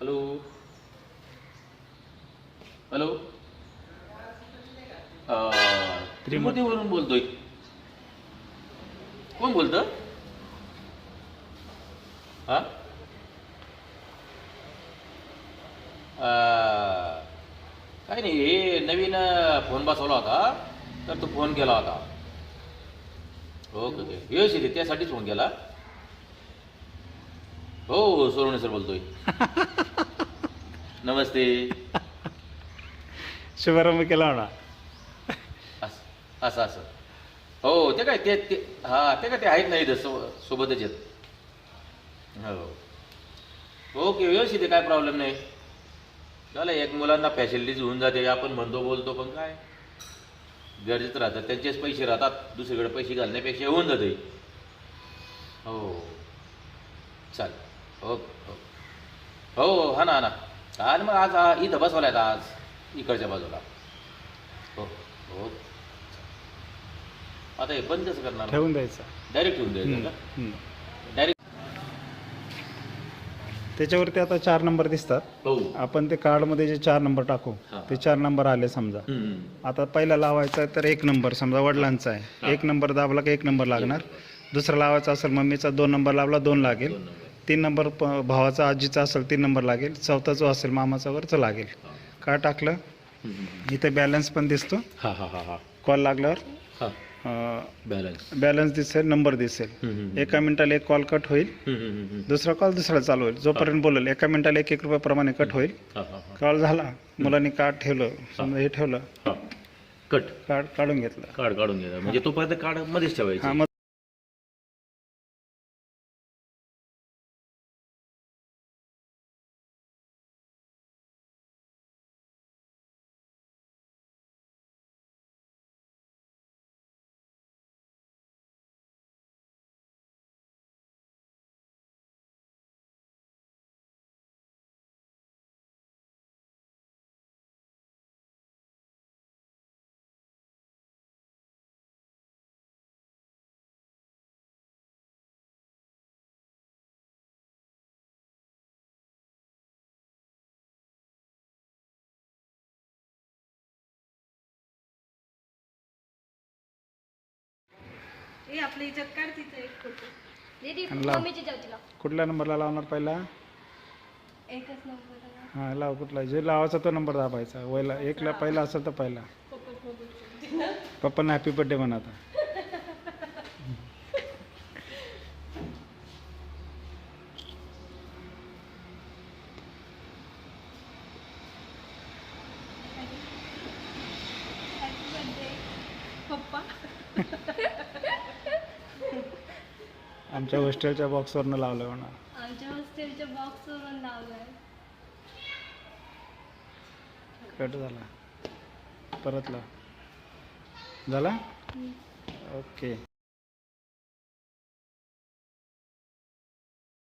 Hello hello uh, त्रिमतीवरून बोलतोय. कोण बोलतं? हा? काही काय नाही हे नवीन फोन बसवला होता तर तू फोन केला होता. Okay okay. व्यवस्थित आहे त्यासाठीच फोन केला. हो हो सर बोलतोय. नमस्ते. शुभारंभ केला होता असं असं असं. हो ते काय ते ते हां ते काय ते आहेत नाही इथं सो सोबतच आहेत हो. ओके व्यवस्थित आहे काय प्रॉब्लेम नाही. चला एक मुलांना फॅसिलिटीज होऊन जाते आपण म्हणतो बोलतो पण काय? गरजेचं राहतात त्यांचेच पैसे राहतात दुसरीकडे पैसे घालण्यापेक्षा होऊन जाते. हो. चालेल. ओके. हो हो हा ना हा ना. आणि मग आज इथं बसवला आहेत आज इकडच्या बाजूला. हो हो. आता हे बंद कसं करणार. ठेवून द्यायचा. डायरेक्ट ठेवून द्यायचं का? त्याच्यावरती आता चार नंबर दिसतात. हो. आपण ते कार्डमध्ये जे चार नंबर टाकू हा. ते चार नंबर आले समजा. हम्म. आता पहिला लावायचा आहे तर एक नंबर समजा वडिलांचा आहे. एक नंबर दाबला की एक नंबर लागणार. दुसरा लावायचा असेल मम्मीचा दोन नंबर लावला दोन लागेल. दोन नंबर. तीन नंबर प- भावाचा आजीचा असेल तीन नंबर लागेल. चौथा जो असेल मामाचा वरचा लागेल. काय टाकलं. इथे बॅलन्स पण दिसतो. हा हा हा हा. कॉल लागल्यावर हा. बॅलन्स बॅलन्स दिसेल नंबर दिसेल. एका मिनिटाला एक कॉल कट होईल. दुसरा कॉल दुसरा चालू होईल. जोपर्यंत बोलेल एका मिनिटाला एक एक रुपयाप्रमाणे कट होईल. कॉल झाला मुलांनी कार्ड ठेवलं समजा हे ठेवलं. कट कार्ड काढून घेतलं. कार्ड काढून घ्या म्हणजे तोपर्यंत कार्ड मध्येच हा ठेवायचं ए आपल्या हिच्यात काढ तिचं एक फोटो दीदी आणि लाव. मम्मीची जाऊ तिला कुठल्या नंबरला लावणार पहिला? एकच नंबर हा लाव कुठला. जे लावायचा तो नंबर दाबायचा. वयला एकला पहिला असेल तर पहिला. पप्पांना हॅपी बर्थडे म्हणा आता पप्पा आमच्या हॉस्टेलच्या बॉक्सवरनं लावलं म्हणा. आमच्या हॉस्टेलच्या बॉक्सवरून लावलाय. कट झाला. परत लाव झाला ओके.